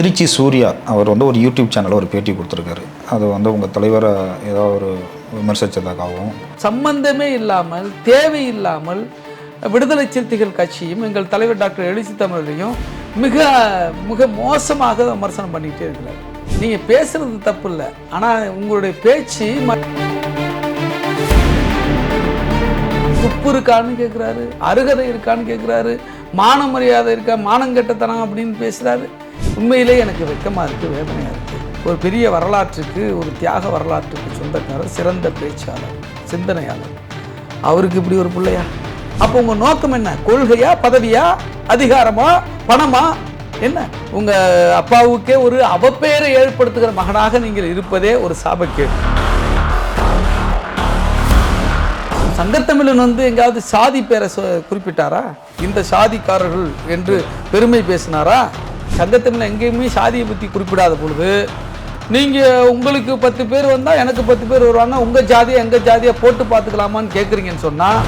திருச்சி சூர்யா அவர் வந்து ஒரு யூடியூப் சேனலில் ஒரு பேட்டி கொடுத்துருக்காரு. அது வந்து உங்கள் தலைவரை ஏதோ ஒரு விமர்சித்ததாகவும். சம்பந்தமே இல்லாமல் தேவையில்லாமல் விடுதலை சிறுத்தைகள் கட்சியும் எங்கள் தலைவர் டாக்டர் எழுச்சி தமிழையும் மிக மிக மோசமாக விமர்சனம் பண்ணிக்கிட்டே இருக்கிறார். நீங்கள் பேசுறது தப்பு இல்லை. ஆனால் உங்களுடைய பேச்சு ம- துப்பு இருக்கான்னு கேட்குறாரு அருகதை இருக்கான்னு கேட்குறாரு மான மரியாதை இருக்கா மானங்கெட்டத்தனம் அப்படின்னு பேசுகிறாரு உண்மையிலே எனக்கு வெக்கமாக இருக்குது வேதனையாக இருக்குது ஒரு பெரிய வரலாற்றுக்கு ஒரு தியாக வரலாற்றுக்கு சொந்தக்காரர் சிறந்த பேச்சாளர் சிந்தனையாளர். அவருக்கு இப்படி ஒரு பிள்ளையா? அப்போ உங்கள் நோக்கம் என்ன? கொள்கையா பதவியா அதிகாரமா பணமா? என்ன? உங்கள் அப்பாவுக்கே ஒரு அவப்பெயரை ஏற்படுத்துகிற மகனாக நீங்கள் இருப்பதே ஒரு சாபக்கேடு. சங்கத்தமிழன் வந்து எங்காவது சாதி பேரை குறிப்பிட்டாரா? இந்த சாதிக்காரர்கள் என்று பெருமை பேசினாரா? சங்கத்தின் எங்கேயுமே சாதியை பற்றி குறிப்பிடாத பொழுது நீங்கள் உங்களுக்கு பத்து பேர் வந்தால் எனக்கு பத்து பேர் வருவாங்க உங்கள் ஜாதியை எங்கள் ஜாதியை போட்டு பார்த்துக்கலாமான்னு கேட்குறீங்கன்னு சொன்னால்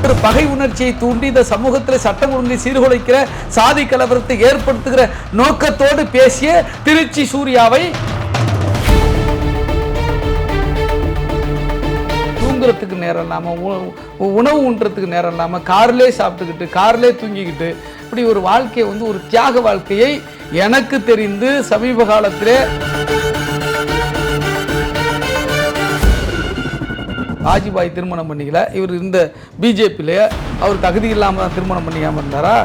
ஒரு பகை உணர்ச்சியை தூண்டி இந்த சமூகத்தில் சட்டம் ஒழுங்கை சீர்குலைக்கிற சாதி கலவரத்தை ஏற்படுத்துகிற நோக்கத்தோடு பேசிய திருச்சி சூர்யாவை தூங்குறதுக்கு நேரம் இல்லாமல் உணவு உண்றதுக்கு நேரம் இல்லாமல் கார்லேயே சாப்பிட்டுக்கிட்டு கார்லே தூங்கிக்கிட்டு இப்படி ஒரு வாழ்க்கையை வந்து ஒரு தியாக வாழ்க்கையை எனக்கு தெரிந்து சமீப காலத்திலே வாஜ்பாய் திருமணம் பண்ணிக்கல. இவர் இந்த பிஜேபியிலே அவர் தகுதி இல்லாமல் தான் திருமணம் பண்ணிக்காமல் இருந்தாரா?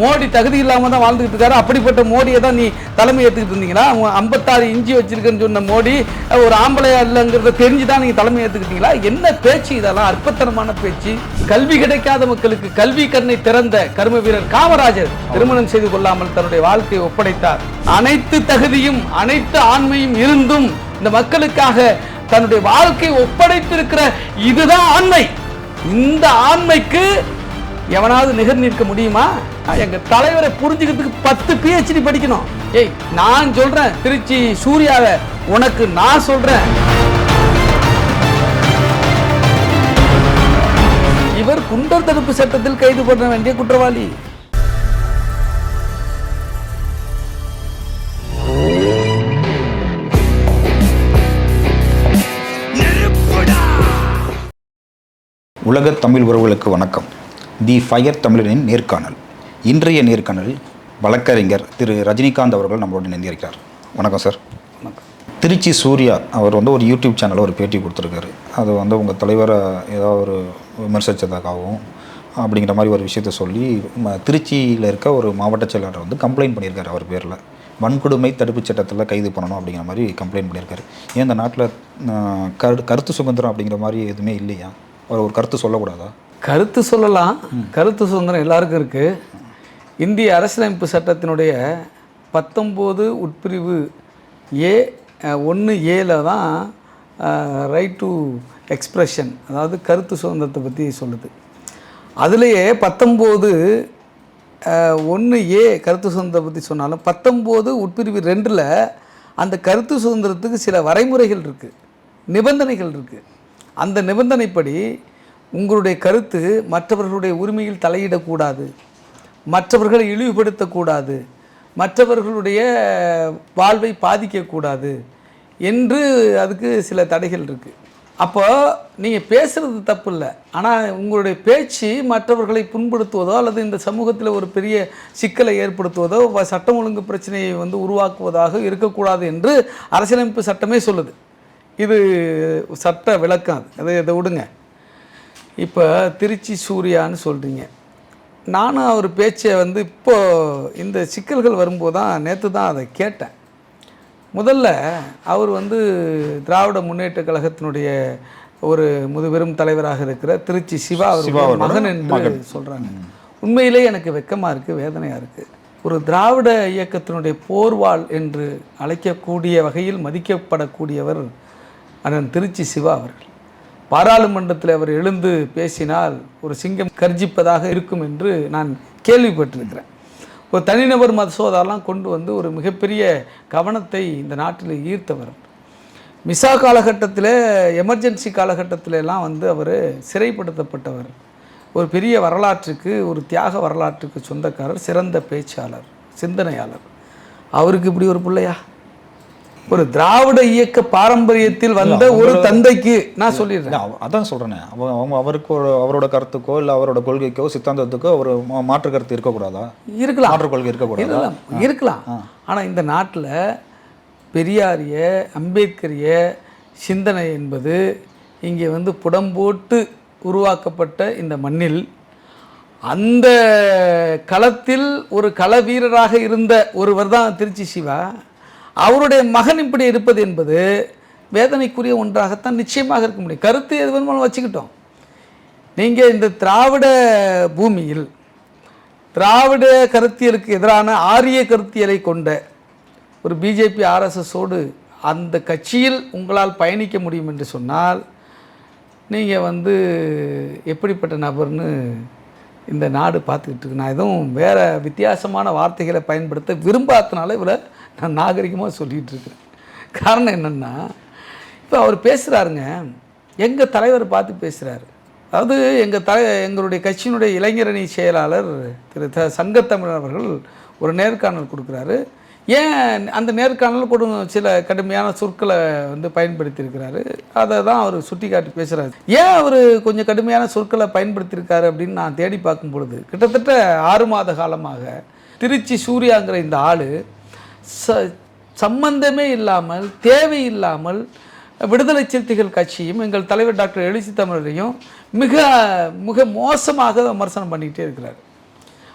மோடி தகுதி இல்லாமல் தான் வாழ்ந்துகிட்டு இருக்காரு. அப்படிப்பட்ட மோடியை தான் நீ தலைமை ஏற்றுக்கிட்டு இருந்தீங்களா அவங்க ஐம்பத்தாறு இஞ்சி வச்சிருக்கேன்னு சொன்ன மோடி ஒரு ஆம்பளையா இல்லைங்கிறத தெரிஞ்சு தான் நீங்கள் தலைமை ஏற்றுக்கிட்டீங்களா என்ன பேச்சு இதெல்லாம்? அற்பத்தனமான பேச்சு. கல்வி கிடைக்காத மக்களுக்கு கல்வி கண்ணை திறந்த கர்ம வீரர் காமராஜர் திருமணம் செய்து கொள்ளாமல் தன்னுடைய வாழ்க்கையை ஒப்படைத்தார். அனைத்து தகுதியும் அனைத்து ஆண்மையும் இருந்தும் இந்த மக்களுக்காக தன்னுடைய வாழ்க்கையை ஒப்படைத்திருக்கிற இதுதான் ஆண்மை. இந்த ஆண்மைக்கு எவனாவது நிகர் நிற்க முடியுமா? எங்க தலைவரை புரிஞ்சுக்கிறதுக்கு பத்து பிஹெச்டி படிக்கணும். ஏய் நான் சொல்றேன் திருச்சி சூர்யாவை உனக்கு நான் சொல்றேன். இவர் குண்டர் தடுப்பு சட்டத்தில் கைது பண்ண வேண்டிய குற்றவாளி. உலக தமிழ் உறவுகளுக்கு வணக்கம். தி ஃபயர் தமிழனின் நேர்காணல். இன்றைய நேர்காணலில் வழக்கறிஞர் திரு ரஜினிகாந்த் அவர்கள் நம்மளோடு இணைந்திருக்கிறார். வணக்கம் சார். திருச்சி சூர்யா அவர் வந்து ஒரு யூடியூப் சேனலில் ஒரு பேட்டி கொடுத்துருக்காரு. அது வந்து உங்கள் தலைவரை ஏதோ ஒரு விமர்சித்ததாகவும் அப்படிங்கிற மாதிரி ஒரு விஷயத்த சொல்லி திருச்சியில் இருக்க ஒரு மாவட்ட செயலாளர் வந்து கம்ப்ளைண்ட் பண்ணியிருக்காரு அவர் பேரில். வன்கொடுமை தடுப்புச் சட்டத்தில் கைது பண்ணணும் அப்படிங்கிற மாதிரி கம்ப்ளைண்ட் பண்ணியிருக்காரு. ஏன் இந்த நாட்டில் கரு கருத்து சுதந்திரம் அப்படிங்கிற மாதிரி எதுவுமே இல்லையா? அவர் ஒரு கருத்து சொல்லக்கூடாதா? கருத்து சொல்லலாம். கருத்து சுதந்திரம் எல்லாருக்கும் இருக்கு. இந்திய அரசியலமைப்பு சட்டத்தினுடைய பத்தொம்போது உட்பிரிவு ஏ ஒன்று ஏல தான் ரைட் டு எக்ஸ்ப்ரெஷன் அதாவது கருத்து சுதந்திரத்தை பற்றி சொல்லுது. அதுலேயே பத்தொம்போது ஒன்று ஏ கருத்து சுதந்திரத்தை பற்றி சொன்னாலும் பத்தொம்போது உட்பிரிவு ரெண்டில் அந்த கருத்து சுதந்திரத்துக்கு சில வரைமுறைகள் இருக்குது நிபந்தனைகள் இருக்குது அந்த நிபந்தனைப்படி உங்களுடைய கருத்து மற்றவர்களுடைய உரிமையில் தலையிடக்கூடாது. மற்றவர்களை இழிவுபடுத்தக்கூடாது. மற்றவர்களுடைய வாழ்வை பாதிக்கக்கூடாது என்று அதுக்கு சில தடைகள் இருக்குது அப்போ நீங்கள் பேசுகிறது தப்பு இல்லை ஆனால் உங்களுடைய பேச்சு மற்றவர்களை புண்படுத்துவதோ அல்லது இந்த சமூகத்தில் ஒரு பெரிய சிக்கலை ஏற்படுத்துவதோ வ- சட்டம் ஒழுங்கு பிரச்சனையை வந்து உருவாக்குவதாக இருக்கக்கூடாது என்று அரசியலமைப்பு சட்டமே சொல்லுது. இது சட்ட விளக்கம் அது. அதை இதை விடுங்க. இப்போ திருச்சி சூர்யான்னு சொல்கிறீங்க நானும் அவர் பேச்சை வந்து இப்போ இந்த சிக்கல்கள் வரும்போது தான் நேற்று தான் அதை கேட்டேன். முதல்ல அவர் வந்து திராவிட முன்னேற்ற கழகத்தினுடைய ஒரு முதுபெரும் தலைவராக இருக்கிற திருச்சி சிவா அவரோட மகன் என்று சொல்கிறாங்க உண்மையிலே எனக்கு வெக்கமாக இருக்குது வேதனையாக இருக்குது ஒரு திராவிட இயக்கத்தினுடைய போர்வாள் என்று அழைக்கக்கூடிய வகையில் மதிக்கப்படக்கூடியவர் அண்ணன் திருச்சி சிவா அவர்கள். பாராளுமன்றத்தில் அவர் எழுந்து பேசினால் ஒரு சிங்கம் கர்ஜிப்பதாக இருக்கும் என்று நான் கேள்விப்பட்டிருக்கிறேன். ஒரு தனிநபர் மசோதாலாம் கொண்டு வந்து ஒரு மிகப்பெரிய கவனத்தை இந்த நாட்டில் ஈர்த்தவர். மிசா காலகட்டத்தில் எமர்ஜென்சி காலகட்டத்திலலாம் வந்து அவர் சிறைப்படுத்தப்பட்டவர். ஒரு பெரிய வரலாற்றுக்கு ஒரு தியாக வரலாற்றுக்கு சொந்தக்காரர் சிறந்த பேச்சாளர் சிந்தனையாளர். அவருக்கு இப்படி ஒரு பிள்ளையா? ஒரு திராவிட இயக்க பாரம்பரியத்தில் வந்த ஒரு தந்தைக்கு நான் சொல்லிடுறேன். அதான் சொல்கிறேனே அவ அவங்க அவருக்கு ஒரு அவரோட கருத்துக்கோ இல்லை அவரோட கொள்கைக்கோ சித்தாந்தத்துக்கோ ஒரு மா- மாற்று கருத்து இருக்கக்கூடாதா? இருக்கலாம். மாற்று கொள்கை இருக்கக்கூடாதா? இருக்கலாம். இருக்கலாம். ஆனால் இந்த நாட்டில் பெரியாரிய அம்பேத்கரிய சிந்தனை என்பது இங்கே வந்து புடம்போட்டு உருவாக்கப்பட்ட இந்த மண்ணில் அந்த களத்தில் ஒரு கள வீரராக இருந்த ஒருவர் தான் திருச்சி சிவா. அவருடைய மகன் இப்படி இருப்பது என்பது வேதனைக்குரிய ஒன்றாகத்தான் நிச்சயமாக இருக்க முடியும். கருத்து எது வேணுமாலும் வச்சுக்கிட்டோம். நீங்கள் இந்த திராவிட பூமியில் திராவிட கருத்தியலுக்கு எதிரான ஆரிய கருத்தியலை கொண்ட ஒரு பிஜேபி ஆர்எஸ்எஸோடு அந்த கட்சியில் உங்களால் பயணிக்க முடியும் என்று சொன்னால் நீங்கள் வந்து எப்படிப்பட்ட நபர்னு இந்த நாடு பார்த்துக்கிட்டு இருக்கு. நான் எதுவும் வேறு வித்தியாசமான வார்த்தைகளை பயன்படுத்த விரும்பாதனால இவரை நான் நாகரிகமாக சொல்லிகிட்டு இருக்கிறேன். காரணம் என்னென்னா இப்போ அவர் பேசுகிறாருங்க எங்கள் தலைவர் பார்த்து பேசுகிறாரு அதாவது எங்கள் தலை எங்களுடைய கட்சியினுடைய இளைஞரணி செயலாளர் திரு த சங்கத்தமிழர் அவர்கள் ஒரு நேர்காணல் கொடுக்குறாரு. ஏன் அந்த நேர்காணல் கொடு சில கடுமையான சொற்களை வந்து பயன்படுத்தியிருக்கிறாரு? அதை தான் அவர் சுட்டி காட்டி பேசுகிறாரு ஏன் அவர் கொஞ்சம் கடுமையான சொற்களை பயன்படுத்தியிருக்காரு அப்படின்னு நான் தேடி பார்க்கும் பொழுது கிட்டத்தட்ட ஆறு மாத காலமாக திருச்சி சூர்யாங்கிற இந்த ஆள் ச சம்பந்தமே இல்லாமல் தேவையில்லாமல் விடுதலை சிறுத்தைகள் கட்சியும் எங்கள் தலைவர் டாக்டர் எழுச்சி தமிழரையும் மிக மிக மோசமாக விமர்சனம் பண்ணிக்கிட்டே இருக்கிறார்.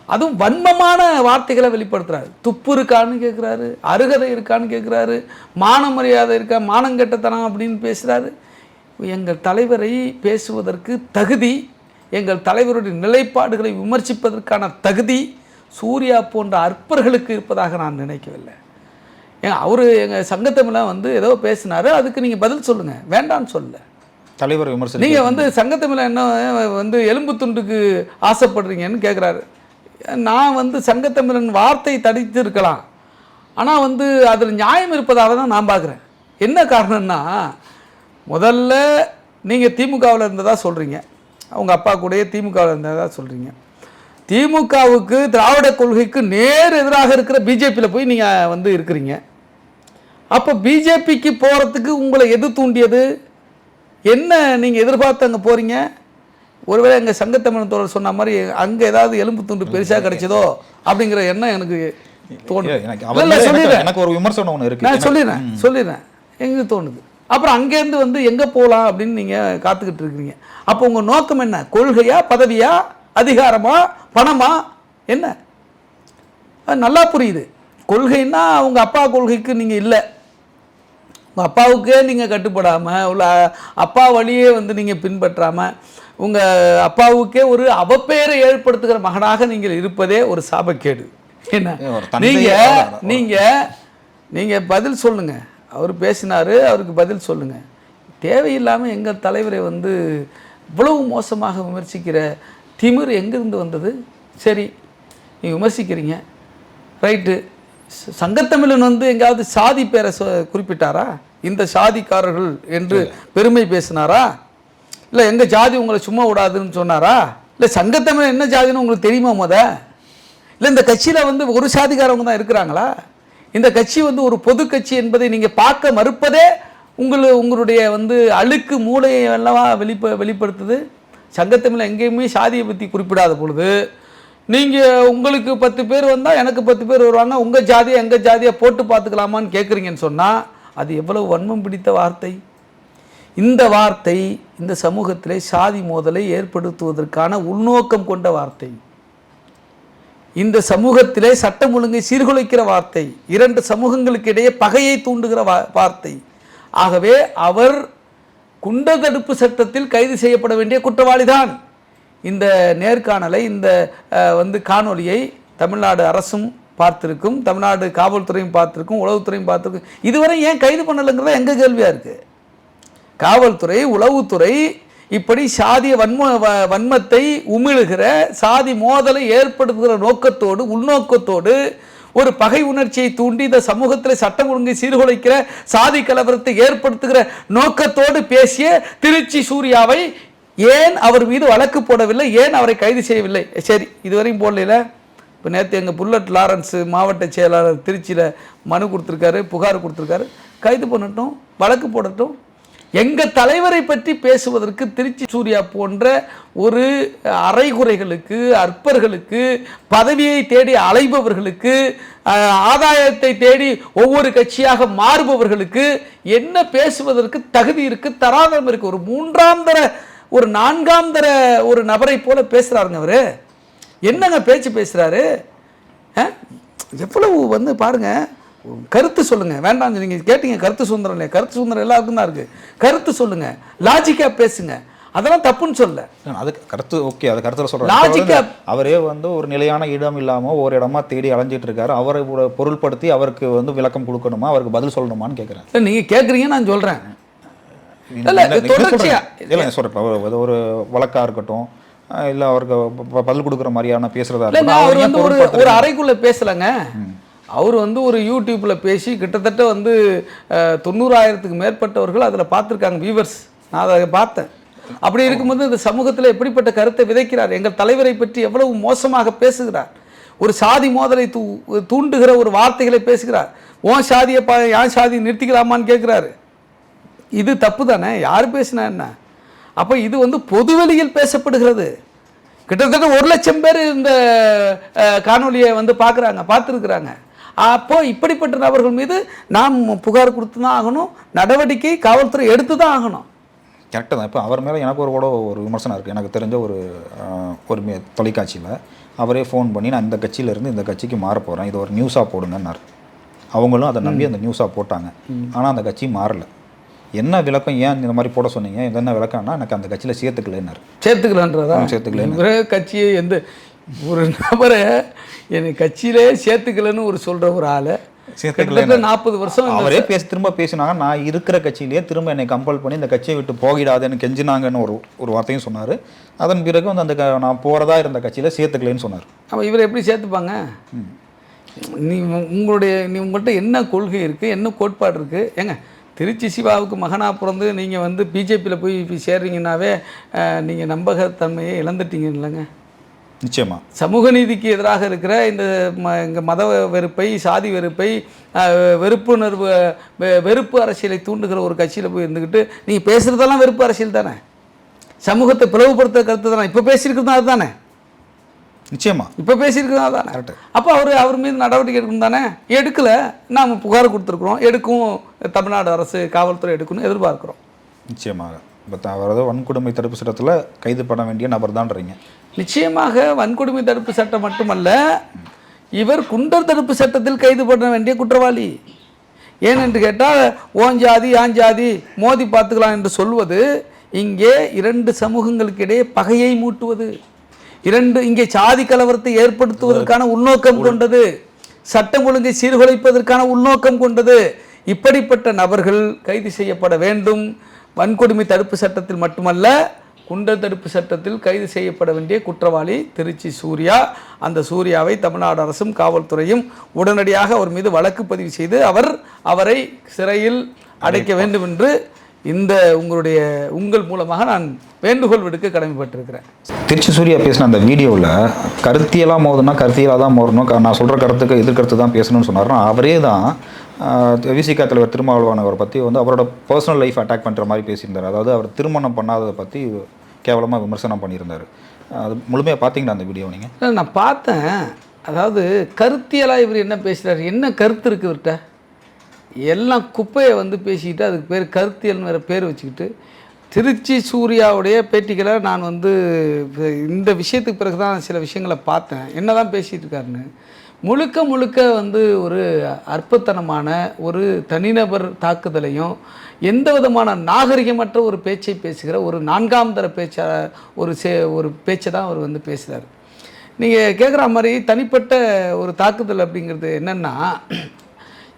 அதுவும் வன்மமான வார்த்தைகளை வெளிப்படுத்துகிறார் துப்பு இருக்கான்னு கேட்குறாரு அருகதை இருக்கான்னு கேட்குறாரு மான மரியாதை இருக்கா மானங்கெட்டத்தனம் அப்படின்னு பேசுகிறாரு எங்கள் தலைவரை பேசுவதற்கு தகுதி எங்கள் தலைவருடைய நிலைப்பாடுகளை விமர்சிப்பதற்கான தகுதி சூர்யா போன்ற அற்பர்களுக்கு இருப்பதாக நான் நினைக்கவில்லை. ஏங்க அவர் எங்கள் சங்கத்தமிழன் வந்து ஏதோ பேசினாரு அதுக்கு நீங்கள் பதில் சொல்லுங்கள் வேண்டான்னு சொல்லல. தலைவர் விமர்சனம் நீங்கள் வந்து சங்கத்தமிழன் என்ன வந்து எலும்பு துண்டுக்கு ஆசைப்படுறீங்கன்னு கேட்குறாரு நான் வந்து சங்கத்தமிழன் வார்த்தை தடித்து இருக்கலாம் ஆனால் வந்து அதில் நியாயம் இருப்பதாக தான் நான் பார்க்குறேன் என்ன காரணம்னா முதல்ல நீங்கள் திமுகவில் இருந்ததா சொல்கிறீங்க அவங்க அப்பா கூடயே திமுகவில் இருந்ததா சொல்கிறீங்க திமுகவுக்கு திராவிட கொள்கைக்கு நேர் எதிராக இருக்கிற பிஜேபியில் போய் நீங்கள் வந்து இருக்கிறீங்க. அப்போ பிஜேபிக்கு போகிறதுக்கு உங்களை எது தூண்டியது? என்ன நீங்கள் எதிர்பார்த்து அங்கே போகிறீங்க ஒருவேளை எங்கள் சங்கத்தமிழன் தோழர் சொன்ன மாதிரி அங்கே ஏதாவது எலும்பு துண்டு பெருசாக கிடைச்சதோ அப்படிங்கிற எண்ணம் எனக்கு தோணுது. எனக்கு ஒரு விமர்சனம் ஒன்று இருக்கு. நான் சொல்லிடுறேன் சொல்லிடுறேன். எங்களுக்கு தோணுது. அப்புறம் அங்கேருந்து வந்து எங்கே போகலாம் அப்படின்னு நீங்கள் காத்துக்கிட்டு இருக்கிறீங்க. அப்போ உங்கள் நோக்கம் என்ன? கொள்கையா பதவியா அதிகாரமா பணமா? என்ன? நல்லா புரியுது. கொள்கைன்னா அவங்க அப்பா கொள்கைக்கு நீங்கள் இல்லை. உங்கள் அப்பாவுக்கே நீங்கள் கட்டுப்படாமல் உள்ள அப்பா வழியே வந்து நீங்கள் பின்பற்றாமல் உங்கள் அப்பாவுக்கே ஒரு அவப்பெயரை ஏற்படுத்துகிற மகனாக நீங்கள் இருப்பதே ஒரு சாபக்கேடு. என்ன? நீங்கள். நீங்கள் நீங்கள் பதில் சொல்லுங்க. அவர் பேசினார் அவருக்கு பதில் சொல்லுங்க. தேவையில்லாமல் எங்கள் தலைவரை வந்து இவ்வளவு மோசமாக விமர்சிக்கிற திமிர் எங்கேருந்து வந்தது? சரி நீங்கள் விமர்சிக்கிறீங்க. ரைட்டு. சங்கத்தமிழன் வந்து எங்கேயாவது சாதி பேரை குறிப்பிட்டாரா? இந்த சாதிக்காரர்கள் என்று பெருமை பேசினாரா? இல்லை எங்கள் ஜாதி உங்களை சும்மா விடாதுன்னு சொன்னாரா? இல்லை சங்கத்தமிழன் என்ன ஜாதின்னு உங்களுக்கு தெரியுமா முத? இல்லை இந்த கட்சியில் வந்து ஒரு சாதிக்காரவங்க தான் இருக்கிறாங்களா? இந்த கட்சி வந்து ஒரு பொது கட்சி என்பதை நீங்கள் பார்க்க மறுப்பதே உங்கள் உங்களுடைய வந்து அழுக்கு மூளையை அல்லவா வெளிப்ப வெளிப்படுத்துது? சங்கத்தமிழ் எங்கேயுமே சாதியை பற்றி குறிப்பிடாத பொழுது நீங்கள் உங்களுக்கு பத்து பேர் வந்தால் எனக்கு பத்து பேர் வருவாங்க. உங்கள் ஜாதியை எங்கள் ஜாதியை போட்டு பார்த்துக்கலாமான்னு கேட்குறீங்கன்னு சொன்னால் அது எவ்வளவு வன்மம் பிடித்த வார்த்தை? இந்த வார்த்தை இந்த சமூகத்திலே சாதி மோதலை ஏற்படுத்துவதற்கான உள்நோக்கம் கொண்ட வார்த்தை. இந்த சமூகத்திலே சட்டம் ஒழுங்கை சீர்குலைக்கிற வார்த்தை. இரண்டு சமூகங்களுக்கு இடையே பகையை தூண்டுகிற வா- வார்த்தை. ஆகவே அவர் குண்டதடுப்பு சட்டத்தில் கைது செய்யப்பட வேண்டிய குற்றவாளிதான் இந்த நேர்காணலை இந்த வந்து காணொலியை தமிழ்நாடு அரசும் பார்த்துருக்கும் தமிழ்நாடு காவல்துறையும் பார்த்துருக்கும் உளவுத்துறையும் பார்த்துருக்கும். இதுவரை ஏன் கைது பண்ணலைங்கிறத எங்கள் கேள்வியாக இருக்குது காவல்துறை உளவுத்துறை இப்படி சாதிய வன்ம வ- வன்மத்தை உமிழுகிற சாதி மோதலை ஏற்படுத்துகிற நோக்கத்தோடு உள்நோக்கத்தோடு ஒரு பகை உணர்ச்சியை தூண்டி இந்த சமூகத்தில் சட்டம் ஒழுங்கை சீர்குலைக்கிற சாதி கலவரத்தை ஏற்படுத்துகிற நோக்கத்தோடு பேசிய திருச்சி சூர்யாவை ஏன் அவர் மீது வழக்கு போடவில்லை? ஏன் அவரை கைது செய்யவில்லை? சரி இதுவரையும் போடல இப்போ நேற்று எங்கள் புல்லட் லாரன்ஸு மாவட்ட செயலாளர் திருச்சியில் மனு கொடுத்துருக்காரு புகார் கொடுத்துருக்காரு. கைது பண்ணட்டும் வழக்கு போடட்டும். எங்கள் தலைவரை பற்றி பேசுவதற்கு திருச்சி சூர்யா போன்ற ஒரு அரைகுறைகளுக்கு அற்பர்களுக்கு பதவியை தேடி அலைபவர்களுக்கு ஆதாயத்தை தேடி ஒவ்வொரு கட்சியாக மாறுபவர்களுக்கு என்ன பேசுவதற்கு தகுதி இருக்குது தராதரம் இருக்குது ஒரு மூன்றாம் தர ஒரு நான்காம் தர ஒரு நபரை போல பேசுறாருங்க அவரு. என்னங்க பேச்சு பேசுறாரு? அஹ்? எவ்வளவு வந்து பாருங்க கருத்து சொல்லுங்க. வேண்டாம் நீங்க கேட்டீங்க கருத்து சுதந்திரம் இல்லையா? கருத்து சுதந்திரம் எல்லாருக்கும் தான் இருக்கு. கருத்து சொல்லுங்க லாஜிக்கா பேசுங்க. அதெல்லாம் தப்புன்னு சொல்ல அதுக்கு கருத்து ஓகே அது கருத்துல வந்து அவரே வந்து ஒரு நிலையான இடம் இல்லாம ஒரு இடமா தேடி அலைஞ்சிட்டு இருக்காரு. அவரை பொருள்படுத்தி அவருக்கு வந்து விளக்கம் கொடுக்கணுமா? அவருக்கு பதில் சொல்லணுமான்னு கேட்குறேன் இல்ல, நீங்க கேக்குறீங்க நான் சொல்றேன். இல்ல, ஒரு- வழக்கா இருக்கட்டும் இல்ல அவருக்கு பதில் கொடுக்குற மாதிரியான பேசுறதா இருக்கட்டும் அவர் வந்து ஏன் ஒரு? ஒரு அறைக்குள்ள பேசலைங்க. அவர் வந்து ஒரு யூடியூப்ல பேசி கிட்டத்தட்ட வந்து தொண்ணூறாயிரத்துக்கு மேற்பட்டவர்கள் அதில் பார்த்துருக்காங்க வியூவர்ஸ் நான் அதை பார்த்தேன். அப்படி இருக்கும்போது இந்த சமூகத்தில் எப்படிப்பட்ட கருத்தை விதைக்கிறார்? எங்கள் தலைவரை பற்றி எவ்வளவு மோசமாக பேசுகிறார்? ஒரு சாதி மோதலை தூ தூண்டுகிற ஒரு வார்த்தைகளை பேசுகிறார். உன் சாதியை பா என் சாதியை நிறுத்திக்கலாமான்னு கேட்குறாரு. இது தப்பு தானே யார் பேசினா என்ன? அப்போ இது வந்து பொதுவெளியில் பேசப்படுகிறது. கிட்டத்தட்ட ஒரு லட்சம் பேர் இந்த அஹ், காணொளியை வந்து பார்க்குறாங்க பார்த்துருக்குறாங்க. அப்போ இப்படிப்பட்ட நபர்கள் மீது நாம் புகார் கொடுத்து தான் ஆகணும் நடவடிக்கை காவல்துறை எடுத்து தான் ஆகணும். கரெக்டாக தான். இப்போ அவர் மேலே எனக்கு ஒரு கூட ஒரு விமர்சனம் இருக்குது எனக்கு தெரிஞ்ச ஒரு ஒரு தொலைக்காட்சியில் அவரே ஃபோன் பண்ணி நான் இந்த கட்சியிலேருந்து இந்த கட்சிக்கு மாற போகிறேன் இது ஒரு நியூஸாக போடுங்கன்னார். அவங்களும் அதை நம்பி அந்த நியூஸாக போட்டாங்க. ஆனால் அந்த கட்சி மாறல. என்ன விளக்கம் ஏன் இந்த மாதிரி போட சொன்னீங்க? என்ன விளக்கம்னா எனக்கு அந்த கட்சியில் சேர்த்துக்கலன்னாரு. சேர்த்துக்கலான்றதா. இவரே கட்சியை எந்த ஒரு நபரை என்னை கட்சியிலே சேர்த்துக்கலன்னு ஒரு சொல்ற ஒரு ஆளை. கிட்டத்தட்ட நாற்பது வருஷம் அவரே பேசி திரும்ப பேசினாங்க. நான் இருக்கிற கட்சியிலேயே திரும்ப என்னை கம்பல் பண்ணி இந்த கட்சியை விட்டு போகிடாதுன்னு கெஞ்சினாங்கன்னு ஒரு ஒரு வார்த்தையும் சொன்னார். அதன் பிறகு வந்து அந்த நான் போகிறதா இருந்த கட்சியில் சேர்த்துக்கலைன்னு சொன்னார். அப்போ இவரை எப்படி சேர்த்துப்பாங்க? நீ உங்களுடைய நீ உங்கள்கிட்ட என்ன கொள்கை இருக்குது என்ன கோட்பாடு இருக்குது ஏங்க திருச்சி சிவாவுக்கு மகனாக பிறந்து நீங்கள் வந்து பிஜேபியில் போய் சேர்றீங்கன்னாவே நீங்கள் நம்பகத்தன்மையை இழந்துட்டீங்க இல்லைங்க. நிச்சயமா. சமூக நீதிக்கு எதிராக இருக்கிற இந்த ம இங்க மத வெறுப்பை சாதி வெறுப்பை வெறுப்புணர்வு வெ- வெறுப்பு அரசியலை தூண்டுகிற ஒரு கட்சியில் போய் இருந்துக்கிட்டு நீங்கள் பேசுகிறதெல்லாம் வெறுப்பு அரசியல் தானே? சமூகத்தை பிளவுபடுத்த கருத்து தானே? இப்போ பேசியிருக்கிறது அதுதானே? நிச்சயமா. இப்போ பேசியிருக்கிறதா தானே Correct. அப்போ அவர் அவர் மீது நடவடிக்கை எடுக்கணும் தானே? எடுக்கல. நாம் புகார் கொடுத்துருக்குறோம். எடுக்கும் தமிழ்நாடு அரசு காவல்துறை எடுக்கணும்னு எதிர்பார்க்குறோம். நிச்சயமாக. இப்போ அவரது வன்கொடுமை தடுப்பு சட்டத்தில் கைது பண்ண வேண்டிய நபர் தான்றீங்க நிச்சயமாக வன்கொடுமை தடுப்பு சட்டம் மட்டுமல்ல இவர் குண்டர் தடுப்பு சட்டத்தில் கைது பண்ண வேண்டிய குற்றவாளி. ஏனென்று கேட்டால் ஓன் ஜாதி ஆன் ஜாதி மோதி பார்த்துக்கலாம் என்று சொல்வது இங்கே இரண்டு சமூகங்களுக்கு இடையே பகையை மூட்டுவது. இரண்டு இங்கே சாதி கலவரத்தை ஏற்படுத்துவதற்கான உள்நோக்கம் கொண்டது. சட்டம் ஒழுங்கை சீர்குலைப்பதற்கான உள்நோக்கம் கொண்டது. இப்படிப்பட்ட நபர்கள் கைது செய்யப்பட வேண்டும். வன்கொடுமை தடுப்பு சட்டத்தில் மட்டுமல்ல குண்டர் தடுப்பு சட்டத்தில் கைது செய்யப்பட வேண்டிய குற்றவாளி திருச்சி சூர்யா. அந்த சூர்யாவை தமிழ்நாடு அரசும் காவல்துறையும் உடனடியாக அவர் மீது வழக்கு பதிவு செய்து அவர் அவரை சிறையில் அடைக்க வேண்டும் என்று இந்த உங்களுடைய உங்கள் மூலமாக நான் வேண்டுகோள் விடுக்க கடமைப்பட்டிருக்கிறேன். திருச்சி சூர்யா பேசின அந்த வீடியோவில் கருத்தியெல்லாம் மோதுனா கருத்தியலாக தான் மோதணும் நான் சொல்கிற கருத்துக்கு எதிர்கருத்து தான் பேசணும்னு சொன்னார்னா அவரே தான் விசிகா தலைவர் திருமாவளவனவரை பற்றி வந்து அவரோட பர்சனல் லைஃப் அட்டாக் பண்ணுற மாதிரி பேசியிருந்தார். அதாவது அவர் திருமணம் பண்ணாததை பற்றி கேவலமாக விமர்சனம் பண்ணியிருந்தார். அது முழுமையாக பார்த்தீங்களா அந்த வீடியோ நீங்கள் நான் பார்த்தேன். அதாவது கருத்தியலாக இவர் என்ன பேசுகிறார் என்ன கருத்து இருக்கு இவர்கிட்ட? எல்லாம் குப்பையை வந்து பேசிக்கிட்டு அதுக்கு பேர் கருத்தியல்னு வேறு பேர் வச்சுக்கிட்டு திருச்சி சூர்யாவுடைய பேட்டிகளை நான் வந்து இந்த விஷயத்துக்கு பிறகு தான் சில விஷயங்களை பார்த்தேன். என்ன தான் பேசிகிட்டு இருக்காருன்னு. முழுக்க முழுக்க வந்து ஒரு அற்பத்தனமான ஒரு தனிநபர் தாக்குதலையும் எந்த விதமான நாகரிகமற்ற ஒரு பேச்சை பேசுகிற ஒரு நான்காம் தர பேச்சா ஒரு சே ஒரு பேச்சை தான் அவர் வந்து பேசுகிறார் நீங்கள் கேட்குற மாதிரி தனிப்பட்ட ஒரு தாக்குதல் அப்படிங்கிறது என்னென்னா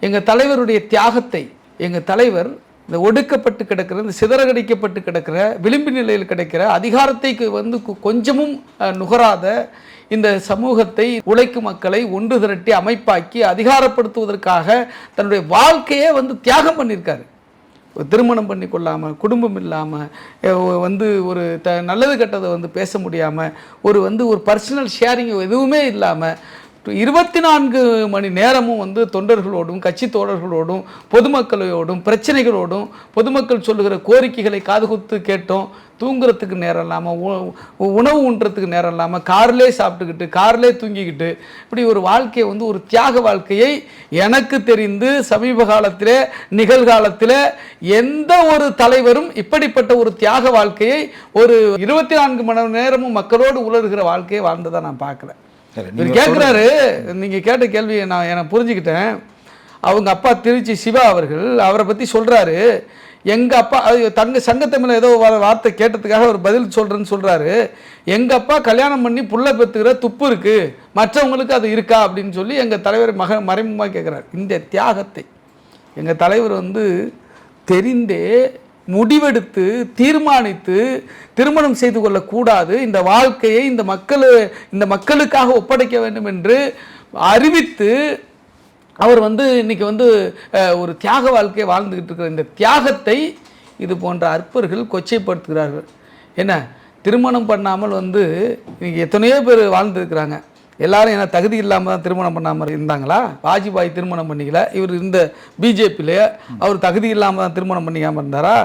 எங்கள் தலைவருடைய தியாகத்தை எங்கள் தலைவர் இந்த ஒடுக்கப்பட்டு கிடக்கிற இந்த சிதறகடிக்கப்பட்டு கிடக்கிற விளிம்பு நிலையில் கிடைக்கிற அதிகாரத்தை வந்து கு- கொஞ்சமும் நுகராத இந்த சமூகத்தை உழைக்கும் மக்களை ஒன்று திரட்டி அமைப்பாக்கி அதிகாரப்படுத்துவதற்காக தன்னுடைய வாழ்க்கையே வந்து தியாகம் பண்ணியிருக்காரு. திருமணம் பண்ணி கொள்ளாமல் குடும்பம் இல்லாமல் வந்து ஒரு த நல்லது கெட்டதை வந்து பேச முடியாமல் ஒரு வந்து ஒரு பர்சனல் ஷேரிங் எதுவுமே இல்லாமல் இருபத்தி நான்கு மணி நேரமும் வந்து தொண்டர்களோடும் கட்சி தோழர்களோடும் பொதுமக்களோடும் பிரச்சனைகளோடும் பொதுமக்கள் சொல்லுகிற கோரிக்கைகளை காதுகுத்து கேட்டோம். தூங்குறதுக்கு நேரம் இல்லாமல் உணவு உண்றதுக்கு நேரம் இல்லாமல் கார்லே சாப்பிட்டுக்கிட்டு கார்லே தூங்கிக்கிட்டு இப்படி ஒரு வாழ்க்கையை வந்து ஒரு தியாக வாழ்க்கையை எனக்கு தெரிந்து சமீப காலத்தில் நிகழ்காலத்தில் எந்த ஒரு தலைவரும் இப்படிப்பட்ட ஒரு தியாக வாழ்க்கையை ஒரு இருபத்தி நான்கு மணி நேரமும் மக்களோடு உலர்கிற வாழ்க்கையை வாழ்ந்ததை நான் பார்க்குறேன். இவர் கேட்குறாரு நீங்கள் கேட்ட கேள்வியை நான் எனக்கு புரிஞ்சுக்கிட்டேன். அவங்க அப்பா திருச்சி சிவா அவர்கள் அவரை பற்றி சொல்கிறாரு எங்கள் அப்பா தங்க சங்கத்தமிழ் ஏதோ வார்த்தை கேட்டதுக்காக அவர் பதில் சொல்கிறேன்னு சொல்கிறாரு எங்கள் அப்பா கல்யாணம் பண்ணி புள்ள பெற்றுக்கிற துப்பு இருக்குது மற்றவங்களுக்கு அது இருக்கா அப்படின்னு சொல்லி எங்கள் தலைவர் மக மறைமுகமாக கேட்குறாரு இந்த தியாகத்தை எங்கள் தலைவர் வந்து தெரிந்தே முடிவெடுத்து தீர்மானித்து திருமணம் செய்து கொள்ளக்கூடாது. இந்த வாழ்க்கையை இந்த மக்கள் இந்த மக்களுக்காக ஒப்படைக்க வேண்டும் என்று அறிவித்து அவர் வந்து இன்னைக்கு வந்து ஒரு தியாக வாழ்க்கையை வாழ்ந்துக்கிட்டு இருக்கிற இந்த தியாகத்தை இது போன்ற அற்பர்கள் கொச்சைப்படுத்துகிறார்கள். என்ன? திருமணம் பண்ணாமல் வந்து இன்னைக்கு எத்தனையோ பேர் வாழ்ந்துருக்கிறாங்க. எல்லாரும் என்ன தகுதி இல்லாமல் தான் திருமணம் பண்ணாமல் இருந்தாங்களா? வாஜ்பாய் திருமணம் பண்ணிக்கல. இவர் இந்த பிஜேபியிலே அவர் தகுதி இல்லாமல் தான் திருமணம் பண்ணிக்காமல் இருந்தாரா?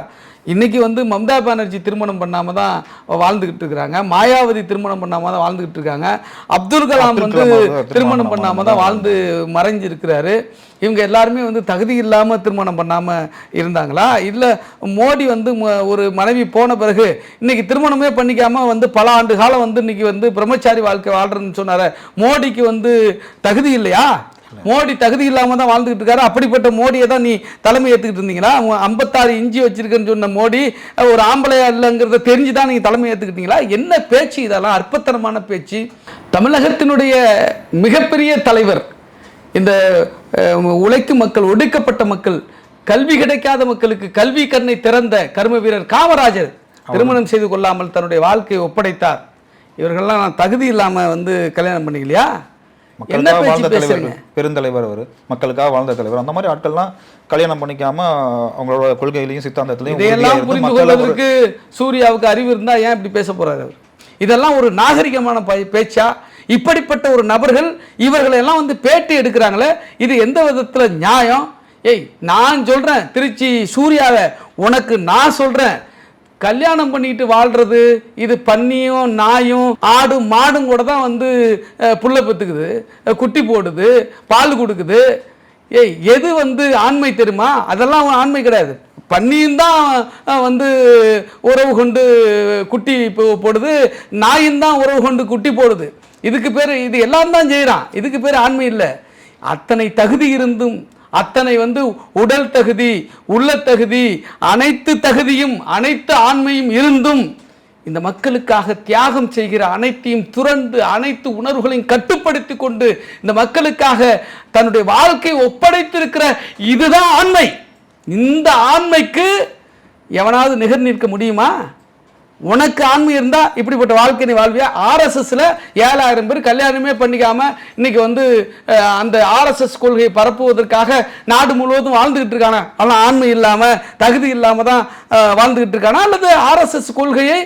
இன்னைக்கு வந்து மம்தா பானர்ஜி திருமணம் பண்ணாமல் தான் வாழ்ந்துக்கிட்டு இருக்கிறாங்க. மாயாவதி திருமணம் பண்ணாமல் தான் வாழ்ந்துக்கிட்டு இருக்காங்க. அப்துல் கலாம் வந்து திருமணம் பண்ணாமல் தான் வாழ்ந்து மறைஞ்சிருக்கிறாரு. இவங்க எல்லாருமே வந்து தகுதி இல்லாமல் திருமணம் பண்ணாமல் இருந்தாங்களா? இல்லை மோடி வந்து ம- ஒரு மனைவி போன பிறகு இன்னைக்கு திருமணமே பண்ணிக்காம வந்து பல ஆண்டு காலம் வந்து இன்னைக்கு வந்து பிரம்மச்சாரி வாழ்க்கை வாழ்றேன்னு சொன்னார. மோடிக்கு வந்து தகுதி இல்லையா? மோடி தகுதி இல்லாமல் தான் வாழ்ந்துகிட்டு இருக்காரு. அப்படிப்பட்ட மோடியை தான் நீ தலைமை ஏற்றுக்கிட்டு இருந்தீங்களா? ஐம்பத்தாறு இஞ்சி வச்சிருக்கேன்னு சொன்ன மோடி ஒரு ஆம்பளையா இல்லைங்கிறத தெரிஞ்சு தான் நீங்கள் தலைமை ஏற்றுக்கிட்டீங்களா என்ன பேச்சு இதெல்லாம்? அற்பத்தனமான பேச்சு. தமிழகத்தினுடைய மிகப்பெரிய தலைவர் இந்த உழைக்கும் மக்கள் ஒடுக்கப்பட்ட மக்கள் கல்வி கிடைக்காத மக்களுக்கு கல்வி கண்ணை திறந்த கர்ம வீரர் காமராஜர் திருமணம் செய்து கொள்ளாமல் தன்னுடைய வாழ்க்கையை ஒப்படைத்தார். இவர்கள்லாம் நான் தகுதி இல்லாம வந்து கல்யாணம் பண்ணிக்கலையா? மக்களுக்காக வாழ்ந்த தலைவர் பெருந்தலைவர் அவர் மக்களுக்காக வாழ்ந்த தலைவர். அந்த மாதிரி ஆட்கள்லாம் கல்யாணம் பண்ணிக்காம அவங்களோட கொள்கையிலையும் சித்தாந்தத்திலையும் இருந்து புரிந்து கொள்வதற்கு சூர்யாவுக்கு அறிவு இருந்தா ஏன் இப்படி பேச போறாரு அவர்? இதெல்லாம் ஒரு நாகரிகமான பேச்சா? இப்படிப்பட்ட ஒரு நபர்கள் இவர்களை எல்லாம் வந்து பேட்டி எடுக்கிறாங்களே இது எந்த விதத்துல நியாயம்? ஏய் நான் சொல்றேன் திருச்சி சூர்யாவை உனக்கு நான் சொல்றேன். கல்யாணம் பண்ணிட்டு வாழ்றது இது பன்னியும் நாயும் ஆடும் மாடும் கூட தான் வந்து அஹ், புள்ள குட்டி போடுது பால் கொடுக்குது. ஏய் எது வந்து ஆண்மை தெரியுமா? அதெல்லாம் ஆண்மை கிடையாது. பன்னியும் தான் வந்து உறவு கொண்டு குட்டி போடுது நாயும் தான் உறவு கொண்டு குட்டி போடுது. இதுக்கு பேர் இது எல்லாம் தான் செய்கிறான் இதுக்கு பேர் ஆண்மை இல்லை. அத்தனை தகுதி இருந்தும் அத்தனை வந்து உடல் தகுதி உள்ள தகுதி அனைத்து தகுதியும் அனைத்து ஆண்மையும் இருந்தும் இந்த மக்களுக்காக தியாகம் செய்கிற அனைத்தையும் துறந்து அனைத்து உணர்வுகளையும் கட்டுப்படுத்தி கொண்டு இந்த மக்களுக்காக தன்னுடைய வாழ்க்கையை ஒப்படைத்திருக்கிற இதுதான் ஆண்மை. இந்த ஆண்மைக்கு எவனாவது நிகர் நிற்க முடியுமா? உனக்கு ஆண்மை இருந்தா இப்படிப்பட்ட வாழ்க்கை நீ வாழ்வியா? ஆர்எஸ்எஸ்ல ஏழாயிரம் பேர் கல்யாணமே பண்ணிக்காம இன்னைக்கு வந்து அந்த ஆர்எஸ்எஸ் கொள்கையை பரப்புவதற்காக நாடு முழுவதும் வாழ்ந்துகிட்டு இருக்கானா? ஆனால் ஆண்மை இல்லாம தகுதி இல்லாம தான் அஹ், வாழ்ந்துகிட்டு இருக்கானா? அல்லது ஆர்எஸ்எஸ் கொள்கையை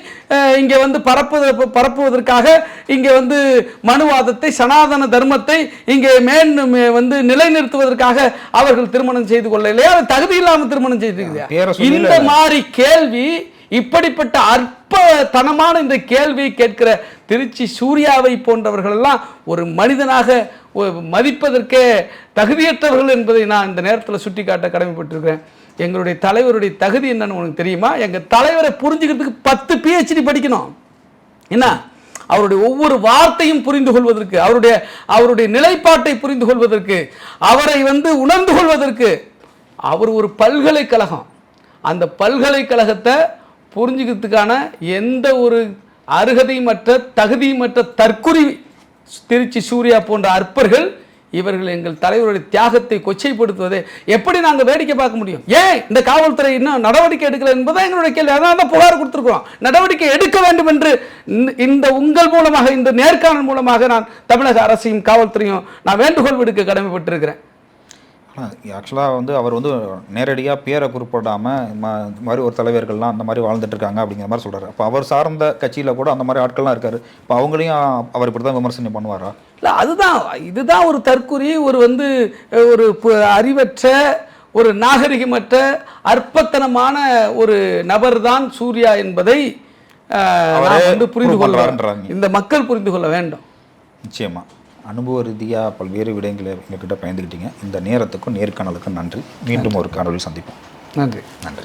இங்க வந்து பரப்பு பரப்புவதற்காக இங்க வந்து மனுவாதத்தை சனாதன தர்மத்தை இங்கே மேன் வந்து நிலைநிறுத்துவதற்காக அவர்கள் திருமணம் செய்து கொள்ளலையா அல்லது தகுதி இல்லாம திருமணம் சொல்லல. இந்த மாதிரி கேள்வி இப்படிப்பட்ட அற்பத்தனமான இந்த கேள்வியை கேட்கிற திருச்சி சூர்யாவை போன்றவர்களெல்லாம் ஒரு மனிதனாக மதிப்பதற்கே தகுதியற்றவர்கள் என்பதை நான் இந்த நேரத்தில் சுட்டிக்காட்ட கடமைப்பட்டிருக்கிறேன். எங்களுடைய தலைவருடைய தகுதி என்னன்னு உனக்கு தெரியுமா? எங்கள் தலைவரை புரிஞ்சுக்கிறதுக்கு பத்து பிஹெச்டி படிக்கணும். என்ன? அவருடைய ஒவ்வொரு வார்த்தையும் புரிந்து கொள்வதற்கு அவருடைய அவருடைய நிலைப்பாட்டை புரிந்து கொள்வதற்கு அவரை வந்து உணர்ந்து கொள்வதற்கு அவர் ஒரு பல்கலைக்கழகம். அந்த பல்கலைக்கழகத்தை புரிஞ்சுக்கிறதுக்கான எந்த ஒரு அருகதையுமற்ற தகுதியுமற்ற தற்குறி திருச்சி சூர்யா போன்ற அற்பர்கள் இவர்கள் எங்கள் தலைவருடைய தியாகத்தை கொச்சைப்படுத்துவதை எப்படி நாங்கள் வேடிக்கை பார்க்க முடியும்? ஏன் இந்த காவல்துறை இன்னும் நடவடிக்கை எடுக்கல என்பதுதான் எங்களுடைய கேள்வி. அதனால தான் புகார் கொடுத்துருக்குறோம். நடவடிக்கை எடுக்க வேண்டும் என்று இந்த- இந்த உங்கள் மூலமாக இந்த நேர்காணல் மூலமாக நான் தமிழக அரசையும் காவல்துறையும் நான் வேண்டுகோள் விடுக்க கடமைப்பட்டிருக்கிறேன். ஆக்சுவலாக வந்து அவர் வந்து நேரடியாக பேரை குறிப்பிடாமல் மாதிரி ஒரு தலைவர்கள்லாம் அந்த மாதிரி வாழ்ந்துட்டு இருக்காங்க அப்படிங்கிற மாதிரி சொல்கிறாரு அப்போ அவர் சார்ந்த கட்சியில் கூட அந்த மாதிரி ஆட்கள்லாம் இருக்காரு. இப்போ அவங்களையும் அவர் இப்படி தான் விமர்சனம் பண்ணுவாரா? இல்லை அதுதான் இதுதான் ஒரு தற்குறி ஒரு வந்து ஒரு அறிவற்ற ஒரு நாகரிகமற்ற அற்பத்தனமான ஒரு நபர் தான் சூர்யா என்பதை வந்து புரிந்து prove கொள்ள பண்றாருன்றாங்க. இந்த மக்கள் புரிந்து கொள்ள வேண்டும். நிச்சயமாக அனுபவ ரீதியாக பல்வேறு விடயங்களை எங்ககிட்ட பயந்துக்கிட்டீங்க இந்த நேரத்துக்கும் நேர்காணலுக்கும் நன்றி. மீண்டும் ஒரு காணொலியில் சந்திப்போம். நன்றி. நன்றி.